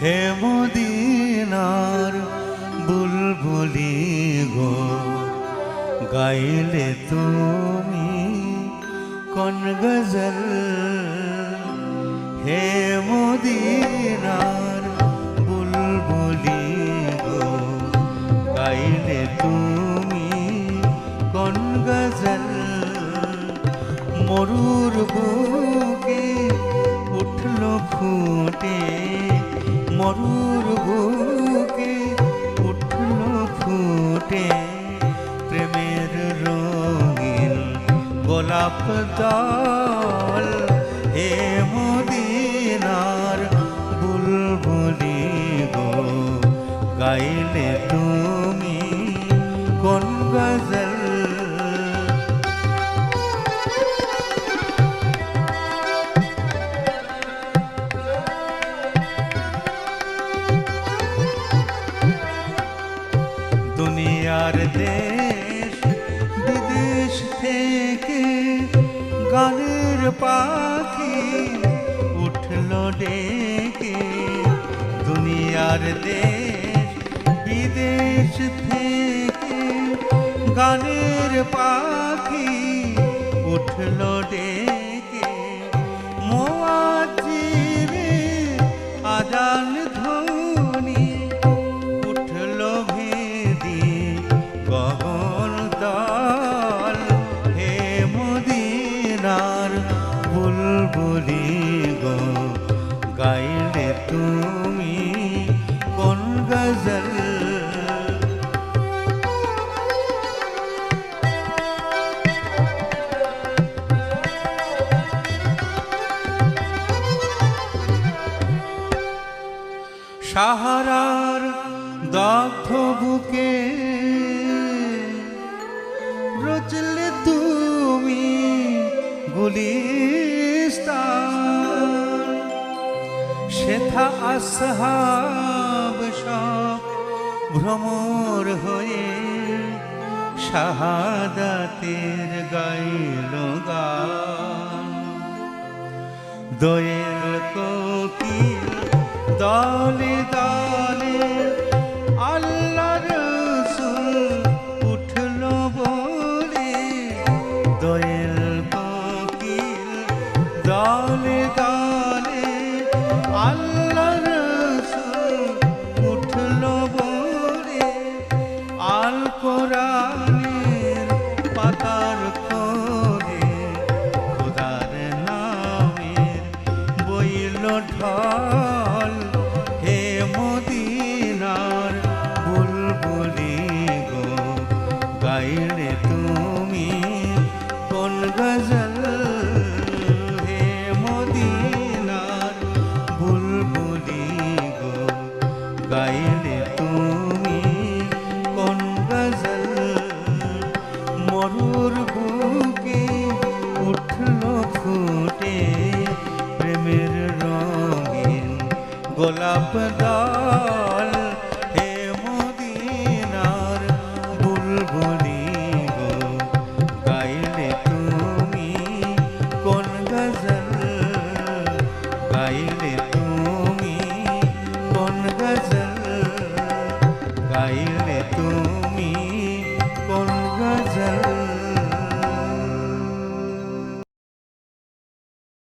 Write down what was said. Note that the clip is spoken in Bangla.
হে মদিনার বুলবুলি গো, গাইলে তুমি কোন গজল? হে মদিনার বুলবুলি গো, গাইলে তুমি কোন গজল? মরুর বুকে উঠল ফুটে মরুর বুকে উঠল ফুটে প্রেমের রঙিন গোলাপ দল, হে মদিনার বুলবুলি গো, গাইলে তুমি কোন দুনিয়ার দেশ, বিদেশ থেকে গানের পাখি উঠল ডেকে। দুনিয়ার দেশ, বিদেশ থেকে গানের পাখি উঠল ডেকে। বুলবুলি গো গাইলে তুমি কোন গজল? সাহারার দগ্ধ বুকে সেথা আসহাব সব ভ্রমর হয়ে শাহাদাতের গাইল গান দয়ের কোকিল দলে দলে ঢল। হে মদিনার বুলবুলি গো গাইলে গোলাপ দল হে মদিনার বুলবুলি গো গাইলে তুমি কোন গজল গাইলে তুমি